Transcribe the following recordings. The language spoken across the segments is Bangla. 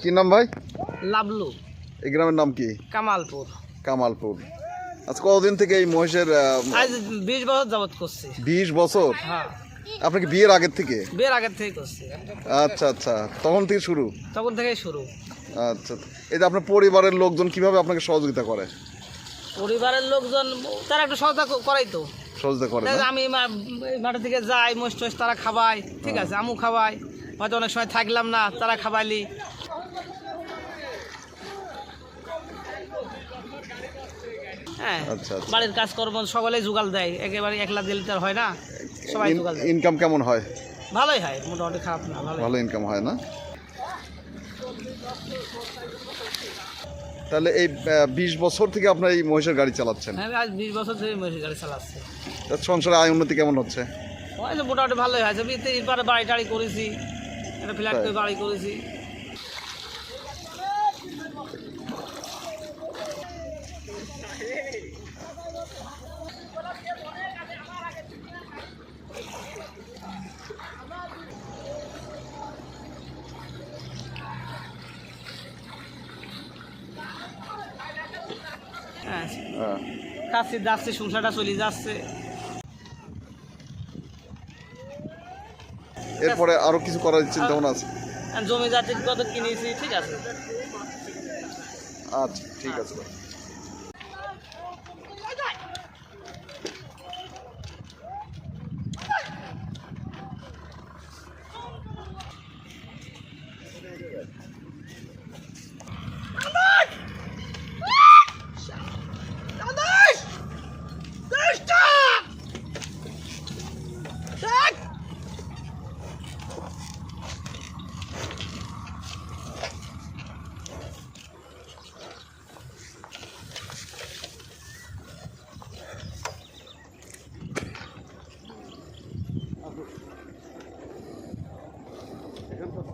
কি নাম ভাই? লাবলু। এই গ্রামের নাম কি? কামালপুর। কামালপুর। আচ্ছা কতদিন থেকে এই মহিষের আজ বিশ বছর যাবত করছি। বিশ বছর? হ্যাঁ। আপনি কি বিয়ের আগের থেকে? বিয়ের আগের থেকে করছি। আচ্ছা আচ্ছা। তখন থেকে শুরু? তখন থেকেই শুরু। আচ্ছা এই যে আপনার পরিবারের লোকজন কীভাবে আপনাকে সহযোগিতা করে? পরিবারের লোকজন তারা একটু সহজা করাই তো। সহযোগিতা করে? আমি মাঠের থেকে যাই মোষ তারা খাবাই ঠিক আছে? আমু খাবাই হয়তো অনেক সময় থাকলাম না তারা খাবাইলি হ্যাঁ আচ্ছা, আচ্ছা। বাড়ির কাজকর্ম সকলেই জোগাল দেয়। একেবারে একলা দিলে তো আর হয় না সবাই জোগাল দেয়। ইনকাম কেমন হয়? ভালোই হয় মোটামুটি খারাপ না ভালো ইনকাম হয় না? তাহলে এই বিশ বছর থেকে আপনার এই মহিষের গাড়ি চালাচ্ছেন। হ্যাঁ আজ বিশ বছর ধরে মহিষ গাড়ি চালাচ্ছি। তার সংসারে আয় উন্নতি কেমন হচ্ছে? মোটামুটি ভালোই হয়েছে বাড়ি টাড়ি করেছি একটা ফ্ল্যাট করে বাড়ি করেছি। হ্যাঁ। হ্যাঁ। কাছে যাচ্ছে সংসারটা চলে যাচ্ছে। এরপরে আরও কিছু করার চিন্তা ভাবনা আছে? জমি যাচ্ছে কত কিনেছি ঠিক আছে। আচ্ছা ঠিক আছে।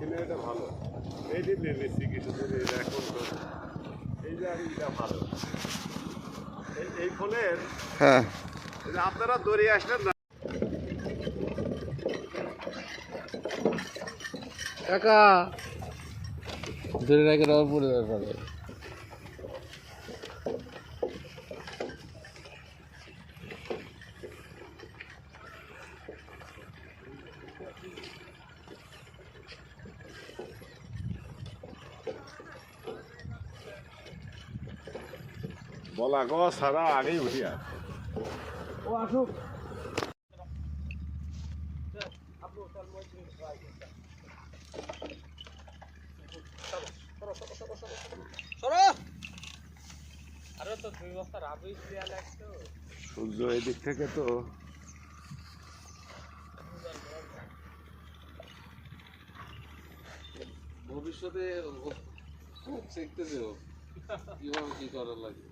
এটা ভালো। এই যে নেমেছি কিছুদিন এখন এই যে আমি এটা ভালো। এই- এই ফোনের হ্যাঁ। আপনারা দৌড়ে আসলেন না? কাকা। ধরে রাখে পড়ে যাবে। বলা গো সারা আগেই উঠিয়া ও আসুক সূর্য এদিক থেকে তো ভবিষ্যতে শিখতেছে ও কীভাবে কি করার লাগে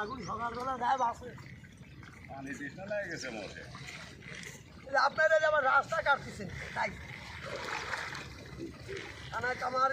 আগুন সকালবেলা যায় বাসে পানি তৃষ্ণা লেগে গেছে মোটে আপনারা যে আবার রাস্তা কাটতেছে তাই। কামার